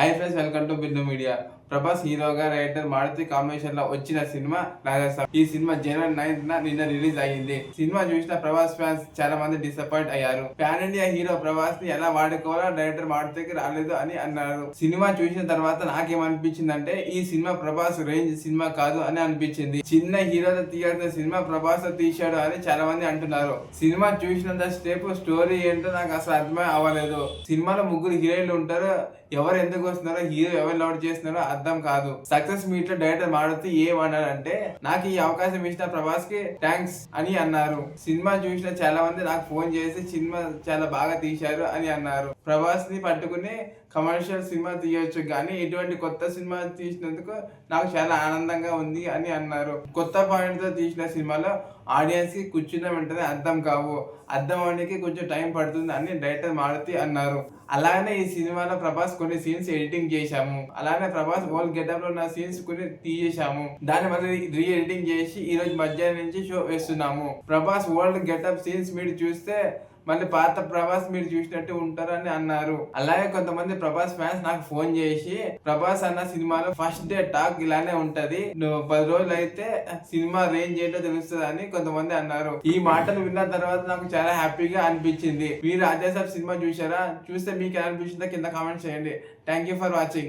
Hi friends welcome to Bindu media Prabhas హీరోగా writer Maruthi కాంబినేషన్లో వచ్చిన సినిమా రాజస్థాన్. ఈ సినిమా జనవరి నైన్త్ నిన్న రిలీజ్ అయ్యింది. సినిమా చూసిన ప్రభాస్ ఫ్యాన్స్ చాలా మంది డిసప్పాయింట్ అయ్యారు. పాన్ ఇండియా హీరో ప్రభాస్ని ఎలా వాడుకోవాలో డైరెక్టర్ మారుతికి రాలేదు అని అన్నారు. సినిమా చూసిన తర్వాత నాకేమనిపించింది అంటే ఈ సినిమా ప్రభాస్ రేంజ్ సినిమా కాదు అని అనిపించింది. చిన్న హీరోతో తీయాల్సిన సినిమా ప్రభాస్ తీశాడు అని చాలా మంది అంటున్నారు. సినిమా చూసినంత స్టేపు స్టోరీ ఏంటో నాకు అసలు అర్థమే అవ్వలేదు. సినిమాలో ముగ్గురు హీరోయిన్లు ఉంటారు. ఎవరు ఎందుకు వస్తున్నారో హీరో ఎవరు లౌడ్ చేస్తున్నారో అర్థం కాదు. సక్సెస్ మీట్లో డైరెక్టర్ మారుతూ ఏమన్నారంటే నాకు ఈ అవకాశం ఇచ్చిన ప్రభాస్కి థ్యాంక్స్ అని అన్నారు. సినిమా చూసిన చాలా మంది నాకు ఫోన్ చేసి సినిమా చాలా బాగా తీశారు అని అన్నారు. ప్రభాస్ని పట్టుకుని కమర్షియల్ సినిమా తీయొచ్చు కానీ ఇటువంటి కొత్త సినిమా తీసినందుకు నాకు చాలా ఆనందంగా ఉంది అని అన్నారు. కొత్త పాయింట్తో తీసిన సినిమాలో ఆడియన్స్కి కూర్చున్న వెంటనే అర్థం కావు. అర్థం అవడానికి కొంచెం టైం పడుతుంది అని డైరెక్టర్ మారుతి అన్నారు. అలానే ఈ సినిమాలో ప్రభాస్ కొన్ని సీన్స్ ఎడిటింగ్ చేశాము. అలానే ప్రభాస్ ఓల్ గెటప్లో ఉన్న సీన్స్ కొన్ని తీసేశాము. దాని మళ్ళీ రీ ఎడిటింగ్ చేసి ఈ రోజు మధ్యాహ్నం నుంచి షో వేస్తున్నాము. ప్రభాస్ ఓల్డ్ గెటప్ సీన్స్ మీరు చూస్తే మళ్ళీ పాత ప్రభాస్ మీరు చూసినట్టు ఉంటారని అన్నారు. అలాగే కొంతమంది ప్రభాస్ ఫ్యాన్స్ నాకు ఫోన్ చేసి ప్రభాస్ అన్న సినిమాలో ఫస్ట్ డే టాక్ ఇలానే ఉంటది. నువ్వు పది రోజులు అయితే సినిమా రేంజ్ ఏంటో తెలుస్తుంది అని కొంతమంది అన్నారు. ఈ మాటలు విన్న తర్వాత నాకు చాలా హ్యాపీగా అనిపించింది. మీరు అజయ్ సాబ్ సినిమా చూసారా చూస్తే మీకు ఎలా అనిపించిందో కింద కామెంట్ చేయండి. Thank you for watching